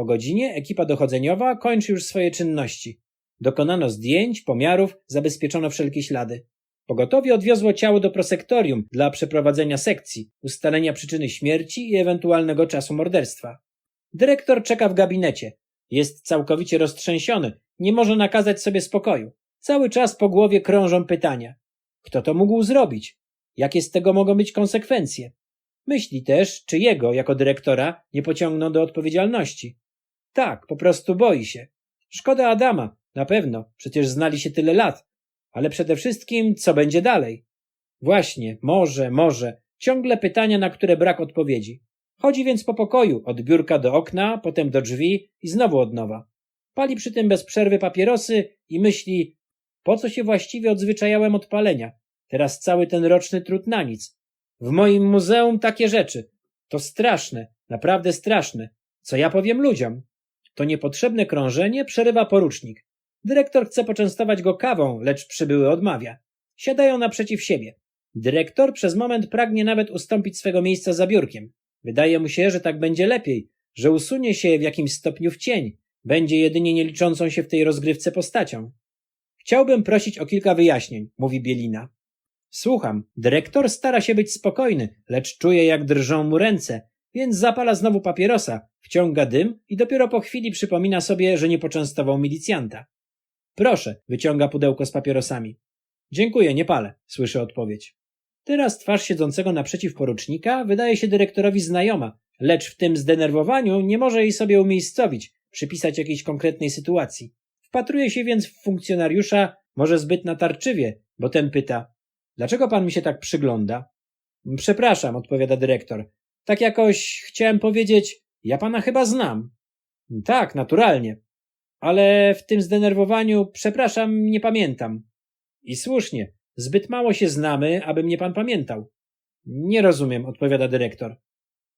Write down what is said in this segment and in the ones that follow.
Po godzinie ekipa dochodzeniowa kończy już swoje czynności. Dokonano zdjęć, pomiarów, zabezpieczono wszelkie ślady. Pogotowie odwiozło ciało do prosektorium dla przeprowadzenia sekcji, ustalenia przyczyny śmierci i ewentualnego czasu morderstwa. Dyrektor czeka w gabinecie. Jest całkowicie roztrzęsiony, nie może nakazać sobie spokoju. Cały czas po głowie krążą pytania. Kto to mógł zrobić? Jakie z tego mogą być konsekwencje? Myśli też, czy jego, jako dyrektora, nie pociągną do odpowiedzialności. Tak, po prostu boi się. Szkoda Adama, na pewno, przecież znali się tyle lat. Ale przede wszystkim, co będzie dalej? Właśnie, może, może, ciągle pytania, na które brak odpowiedzi. Chodzi więc po pokoju, od biurka do okna, potem do drzwi i znowu od nowa. Pali przy tym bez przerwy papierosy i myśli, po co się właściwie odzwyczajałem od palenia? Teraz cały ten roczny trud na nic. W moim muzeum takie rzeczy. To straszne, naprawdę straszne. Co ja powiem ludziom? To niepotrzebne krążenie przerywa porucznik. Dyrektor chce poczęstować go kawą, lecz przybyły odmawia. Siadają naprzeciw siebie. Dyrektor przez moment pragnie nawet ustąpić swego miejsca za biurkiem. Wydaje mu się, że tak będzie lepiej, że usunie się w jakimś stopniu w cień, będzie jedynie nieliczącą się w tej rozgrywce postacią. Chciałbym prosić o kilka wyjaśnień, mówi Bielina. Słucham, dyrektor stara się być spokojny, lecz czuje jak drżą mu ręce, więc zapala znowu papierosa, wciąga dym i dopiero po chwili przypomina sobie, że nie poczęstował milicjanta. Proszę, wyciąga pudełko z papierosami. Dziękuję, nie palę, słyszy odpowiedź. Teraz twarz siedzącego naprzeciw porucznika wydaje się dyrektorowi znajoma, lecz w tym zdenerwowaniu nie może jej sobie umiejscowić, przypisać jakiejś konkretnej sytuacji. Wpatruje się więc w funkcjonariusza, może zbyt natarczywie, bo ten pyta: Dlaczego pan mi się tak przygląda? Przepraszam, odpowiada dyrektor. Tak jakoś chciałem powiedzieć, ja pana chyba znam. Tak, naturalnie. Ale w tym zdenerwowaniu, przepraszam, nie pamiętam. I słusznie, zbyt mało się znamy, aby mnie pan pamiętał. Nie rozumiem, odpowiada dyrektor.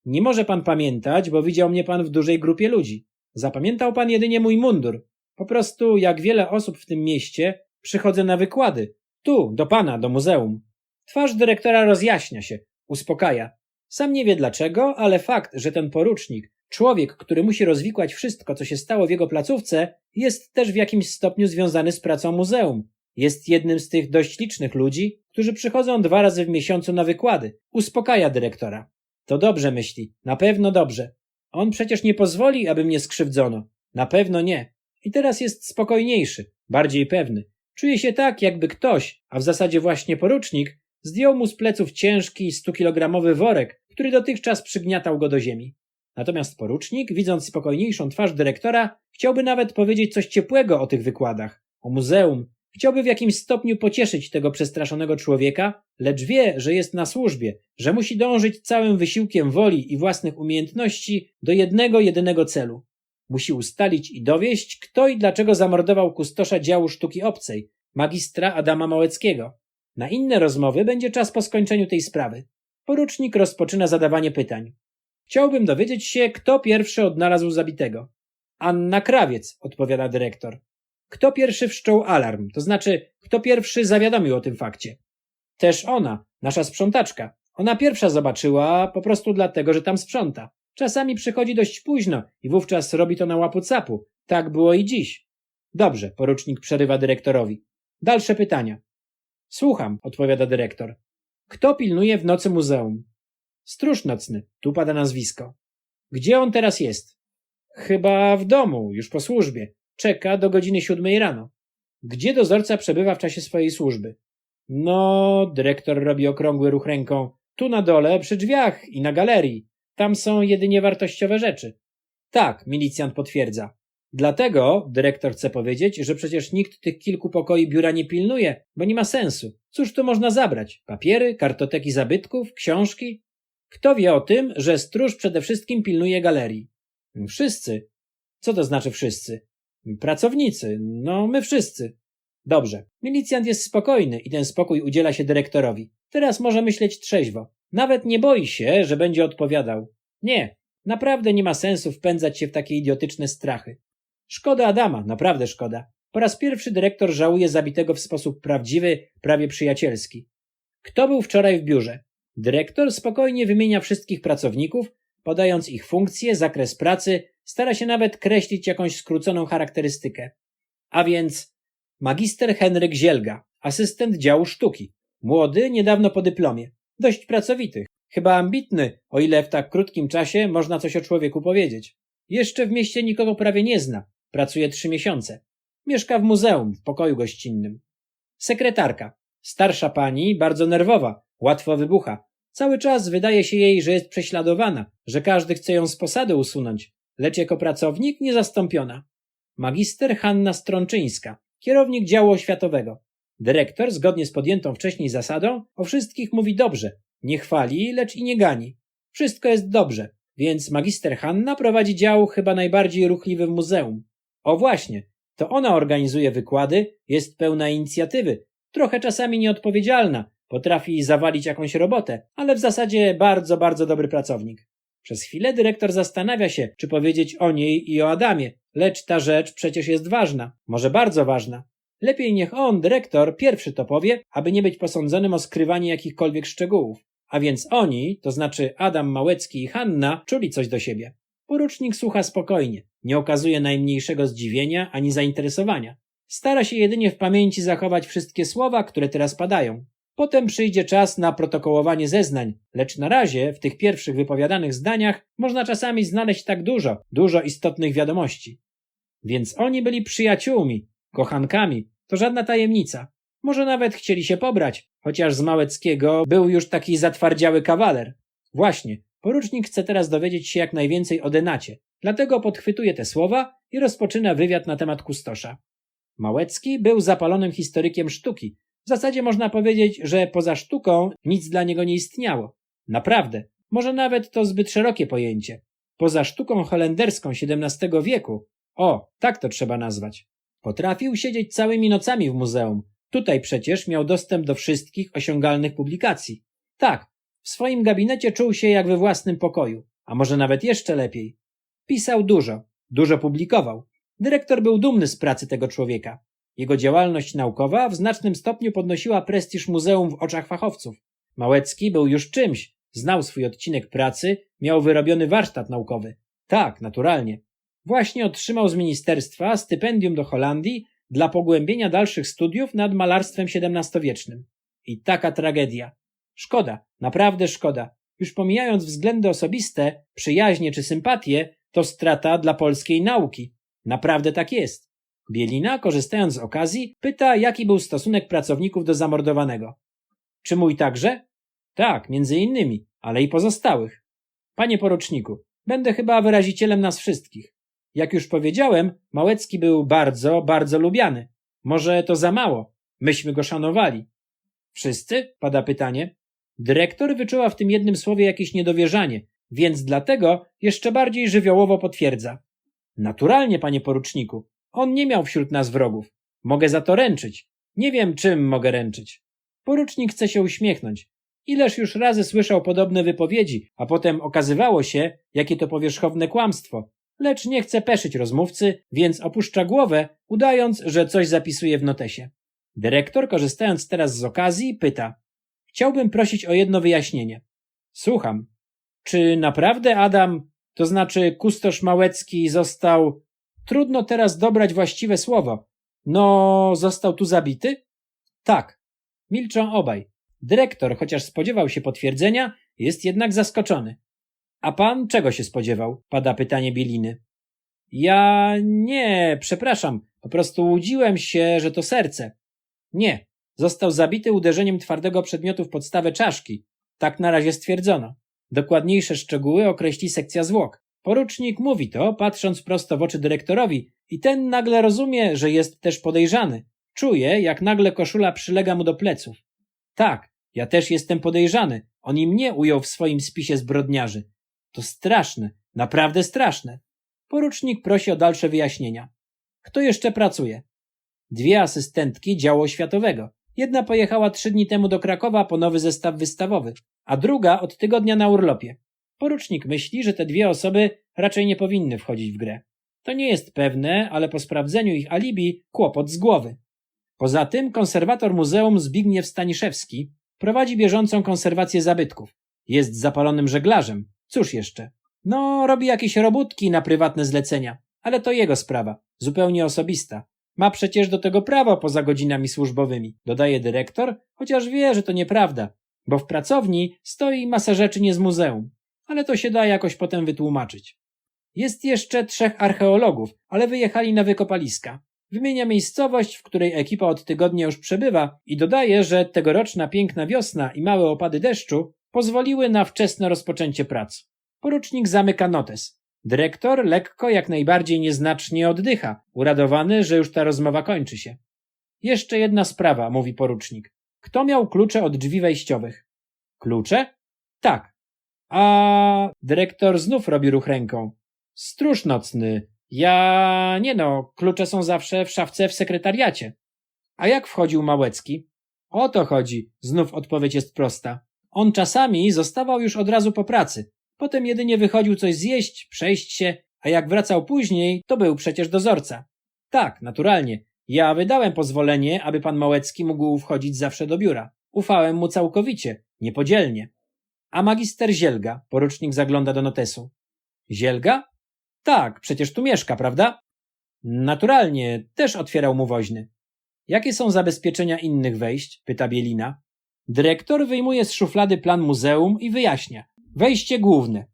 Nie może pan pamiętać, bo widział mnie pan w dużej grupie ludzi. Zapamiętał pan jedynie mój mundur. Po prostu, jak wiele osób w tym mieście, przychodzę na wykłady. Tu, do pana, do muzeum. Twarz dyrektora rozjaśnia się, uspokaja. Sam nie wie dlaczego, ale fakt, że ten porucznik, człowiek, który musi rozwikłać wszystko, co się stało w jego placówce, jest też w jakimś stopniu związany z pracą muzeum. Jest jednym z tych dość licznych ludzi, którzy przychodzą dwa razy w miesiącu na wykłady. Uspokaja dyrektora. To dobrze myśli, na pewno dobrze. On przecież nie pozwoli, aby mnie skrzywdzono. Na pewno nie. I teraz jest spokojniejszy, bardziej pewny. Czuje się tak, jakby ktoś, a w zasadzie właśnie porucznik, zdjął mu z pleców ciężki, stukilogramowy worek, który dotychczas przygniatał go do ziemi. Natomiast porucznik, widząc spokojniejszą twarz dyrektora, chciałby nawet powiedzieć coś ciepłego o tych wykładach, o muzeum, chciałby w jakimś stopniu pocieszyć tego przestraszonego człowieka, lecz wie, że jest na służbie, że musi dążyć całym wysiłkiem woli i własnych umiejętności do jednego, jedynego celu. Musi ustalić i dowieść, kto i dlaczego zamordował kustosza działu sztuki obcej, magistra Adama Małeckiego. Na inne rozmowy będzie czas po skończeniu tej sprawy. Porucznik rozpoczyna zadawanie pytań. Chciałbym dowiedzieć się, kto pierwszy odnalazł zabitego. Anna Krawiec, odpowiada dyrektor. Kto pierwszy wszczął alarm, to znaczy, kto pierwszy zawiadomił o tym fakcie? Też ona, nasza sprzątaczka. Ona pierwsza zobaczyła, po prostu dlatego, że tam sprząta. Czasami przychodzi dość późno i wówczas robi to na łapu capu. Tak było i dziś. Dobrze, porucznik przerywa dyrektorowi. Dalsze pytania. Słucham, odpowiada dyrektor. Kto pilnuje w nocy muzeum? Stróż nocny, tu pada nazwisko. Gdzie on teraz jest? Chyba w domu, już po służbie. Czeka do godziny siódmej rano. Gdzie dozorca przebywa w czasie swojej służby? No, dyrektor robi okrągły ruch ręką. Tu na dole, przy drzwiach i na galerii. Tam są jedynie wartościowe rzeczy. Tak, milicjant potwierdza. Dlatego dyrektor chce powiedzieć, że przecież nikt tych kilku pokoi biura nie pilnuje, bo nie ma sensu. Cóż tu można zabrać? Papiery, kartoteki zabytków, książki? Kto wie o tym, że stróż przede wszystkim pilnuje galerii? Wszyscy. Co to znaczy wszyscy? Pracownicy. No, my wszyscy. Dobrze. Milicjant jest spokojny i ten spokój udziela się dyrektorowi. Teraz może myśleć trzeźwo. Nawet nie boi się, że będzie odpowiadał. Nie, naprawdę nie ma sensu wpędzać się w takie idiotyczne strachy. Szkoda Adama, naprawdę szkoda. Po raz pierwszy dyrektor żałuje zabitego w sposób prawdziwy, prawie przyjacielski. Kto był wczoraj w biurze? Dyrektor spokojnie wymienia wszystkich pracowników, podając ich funkcje, zakres pracy, stara się nawet kreślić jakąś skróconą charakterystykę. A więc magister Henryk Zielga, asystent działu sztuki, młody, niedawno po dyplomie, dość pracowity, chyba ambitny, o ile w tak krótkim czasie można coś o człowieku powiedzieć. Jeszcze w mieście nikogo prawie nie zna, pracuje trzy miesiące. Mieszka w muzeum, w pokoju gościnnym. Sekretarka, starsza pani, bardzo nerwowa, łatwo wybucha. Cały czas wydaje się jej, że jest prześladowana, że każdy chce ją z posady usunąć, lecz jako pracownik niezastąpiona. Magister Hanna Strączyńska, kierownik działu oświatowego. Dyrektor, zgodnie z podjętą wcześniej zasadą, o wszystkich mówi dobrze, nie chwali, lecz i nie gani. Wszystko jest dobrze, więc magister Hanna prowadzi dział chyba najbardziej ruchliwy w muzeum. O właśnie, to ona organizuje wykłady, jest pełna inicjatywy, trochę czasami nieodpowiedzialna, potrafi zawalić jakąś robotę, ale w zasadzie bardzo, bardzo dobry pracownik. Przez chwilę dyrektor zastanawia się, czy powiedzieć o niej i o Adamie, lecz ta rzecz przecież jest ważna, może bardzo ważna. Lepiej niech on, dyrektor, pierwszy to powie, aby nie być posądzonym o skrywanie jakichkolwiek szczegółów. A więc oni, to znaczy Adam Małecki i Hanna, czuli coś do siebie. Porucznik słucha spokojnie, nie okazuje najmniejszego zdziwienia ani zainteresowania. Stara się jedynie w pamięci zachować wszystkie słowa, które teraz padają. Potem przyjdzie czas na protokołowanie zeznań, lecz na razie w tych pierwszych wypowiadanych zdaniach można czasami znaleźć tak dużo, dużo istotnych wiadomości. Więc oni byli przyjaciółmi, kochankami, to żadna tajemnica. Może nawet chcieli się pobrać, chociaż z Małeckiego był już taki zatwardziały kawaler. Właśnie, porucznik chce teraz dowiedzieć się jak najwięcej o Denacie, dlatego podchwytuje te słowa i rozpoczyna wywiad na temat kustosza. Małecki był zapalonym historykiem sztuki. W zasadzie można powiedzieć, że poza sztuką nic dla niego nie istniało. Naprawdę, może nawet to zbyt szerokie pojęcie. Poza sztuką holenderską XVII wieku, o, tak to trzeba nazwać. Potrafił siedzieć całymi nocami w muzeum. Tutaj przecież miał dostęp do wszystkich osiągalnych publikacji. Tak, w swoim gabinecie czuł się jak we własnym pokoju, a może nawet jeszcze lepiej. Pisał dużo, dużo publikował. Dyrektor był dumny z pracy tego człowieka. Jego działalność naukowa w znacznym stopniu podnosiła prestiż muzeum w oczach fachowców. Małecki był już czymś, znał swój odcinek pracy, miał wyrobiony warsztat naukowy. Tak, naturalnie. Właśnie otrzymał z ministerstwa stypendium do Holandii dla pogłębienia dalszych studiów nad malarstwem XVII-wiecznym. I taka tragedia. Szkoda, naprawdę szkoda. Już pomijając względy osobiste, przyjaźnie czy sympatie, to strata dla polskiej nauki. Naprawdę tak jest. Bielina, korzystając z okazji, pyta, jaki był stosunek pracowników do zamordowanego. Czy mój także? Tak, między innymi, ale i pozostałych. Panie poruczniku, będę chyba wyrazicielem nas wszystkich. Jak już powiedziałem, Małecki był bardzo, bardzo lubiany. Może to za mało. Myśmy go szanowali. Wszyscy? pada pytanie. Dyrektor wyczuła w tym jednym słowie jakieś niedowierzanie, więc dlatego jeszcze bardziej żywiołowo potwierdza. Naturalnie, panie poruczniku. On nie miał wśród nas wrogów. Mogę za to ręczyć. Nie wiem, czym mogę ręczyć. Porucznik chce się uśmiechnąć. Ileż już razy słyszał podobne wypowiedzi, a potem okazywało się, jakie to powierzchowne kłamstwo. Lecz nie chce peszyć rozmówcy, więc opuszcza głowę, udając, że coś zapisuje w notesie. Dyrektor, korzystając teraz z okazji, pyta. Chciałbym prosić o jedno wyjaśnienie. Słucham. Czy naprawdę Adam, to znaczy kustosz Małecki, został. Trudno teraz dobrać właściwe słowo. No, został tu zabity? Tak. Milczą obaj. Dyrektor, chociaż spodziewał się potwierdzenia, jest jednak zaskoczony. A pan czego się spodziewał? pada pytanie Bieliny. Ja nie, przepraszam, po prostu łudziłem się, że to serce. Nie, został zabity uderzeniem twardego przedmiotu w podstawę czaszki. Tak na razie stwierdzono. Dokładniejsze szczegóły określi sekcja zwłok. Porucznik mówi to, patrząc prosto w oczy dyrektorowi, i ten nagle rozumie, że jest też podejrzany. Czuje, jak nagle koszula przylega mu do pleców. Tak, ja też jestem podejrzany. On i mnie ujął w swoim spisie zbrodniarzy. To straszne, naprawdę straszne. Porucznik prosi o dalsze wyjaśnienia. Kto jeszcze pracuje? Dwie asystentki działu oświatowego. Jedna pojechała trzy dni temu do Krakowa po nowy zestaw wystawowy, a druga od tygodnia na urlopie. Porucznik myśli, że te dwie osoby raczej nie powinny wchodzić w grę. To nie jest pewne, ale po sprawdzeniu ich alibi kłopot z głowy. Poza tym konserwator muzeum Zbigniew Staniszewski prowadzi bieżącą konserwację zabytków. Jest zapalonym żeglarzem. Cóż jeszcze? No, robi jakieś robótki na prywatne zlecenia, ale to jego sprawa, zupełnie osobista. Ma przecież do tego prawo poza godzinami służbowymi, dodaje dyrektor, chociaż wie, że to nieprawda, bo w pracowni stoi masa rzeczy nie z muzeum, ale to się da jakoś potem wytłumaczyć. Jest jeszcze trzech archeologów, ale wyjechali na wykopaliska. Wymienia miejscowość, w której ekipa od tygodnia już przebywa i dodaje, że tegoroczna piękna wiosna i małe opady deszczu pozwoliły na wczesne rozpoczęcie prac. Porucznik zamyka notes. Dyrektor lekko, jak najbardziej nieznacznie oddycha, uradowany, że już ta rozmowa kończy się. Jeszcze jedna sprawa, mówi porucznik. Kto miał klucze od drzwi wejściowych? Klucze? Tak. A dyrektor znów robi ruch ręką. Stróż nocny. Ja nie no, klucze są zawsze w szafce w sekretariacie. A jak wchodził Małecki? O to chodzi, znów odpowiedź jest prosta. On czasami zostawał już od razu po pracy. Potem jedynie wychodził coś zjeść, przejść się, a jak wracał później, to był przecież dozorca. Tak, naturalnie. Ja wydałem pozwolenie, aby pan Małecki mógł wchodzić zawsze do biura. Ufałem mu całkowicie, niepodzielnie. A magister Zielga, porucznik zagląda do notesu. Zielga? Tak, przecież tu mieszka, prawda? Naturalnie, też otwierał mu woźny. Jakie są zabezpieczenia innych wejść? pyta Bielina. Dyrektor wyjmuje z szuflady plan muzeum i wyjaśnia. Wejście główne.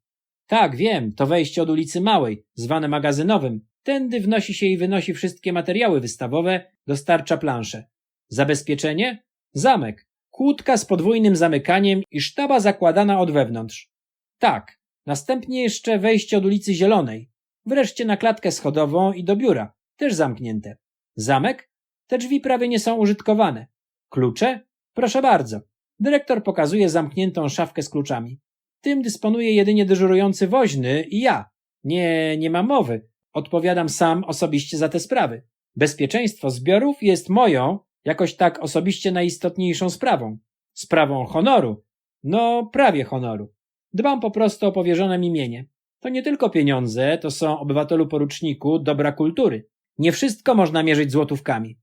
Tak, wiem, to wejście od ulicy Małej, zwane magazynowym. Tędy wnosi się i wynosi wszystkie materiały wystawowe, dostarcza plansze. Zabezpieczenie? Zamek. Kłódka z podwójnym zamykaniem i sztaba zakładana od wewnątrz. Tak. Następnie jeszcze wejście od ulicy Zielonej. Wreszcie na klatkę schodową i do biura. Też zamknięte. Zamek? Te drzwi prawie nie są użytkowane. Klucze? Proszę bardzo. Dyrektor pokazuje zamkniętą szafkę z kluczami. Tym dysponuje jedynie dyżurujący woźny i ja. Nie, nie ma mowy. Odpowiadam sam osobiście za te sprawy. Bezpieczeństwo zbiorów jest moją, jakoś tak osobiście najistotniejszą sprawą. Sprawą honoru. No, prawie honoru. Dbam po prostu o powierzone mi mienie. To nie tylko pieniądze, to są obywatelu poruczniku dobra kultury. Nie wszystko można mierzyć złotówkami.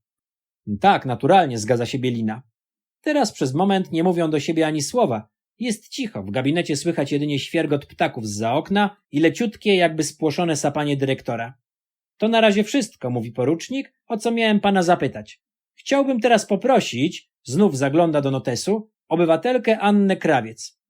Tak, naturalnie, zgadza się Bielina. Teraz przez moment nie mówią do siebie ani słowa. Jest cicho, w gabinecie słychać jedynie świergot ptaków z za okna i leciutkie, jakby spłoszone sapanie dyrektora. To na razie wszystko, mówi porucznik, o co miałem pana zapytać. Chciałbym teraz poprosić, znów zagląda do notesu, obywatelkę Annę Krawiec.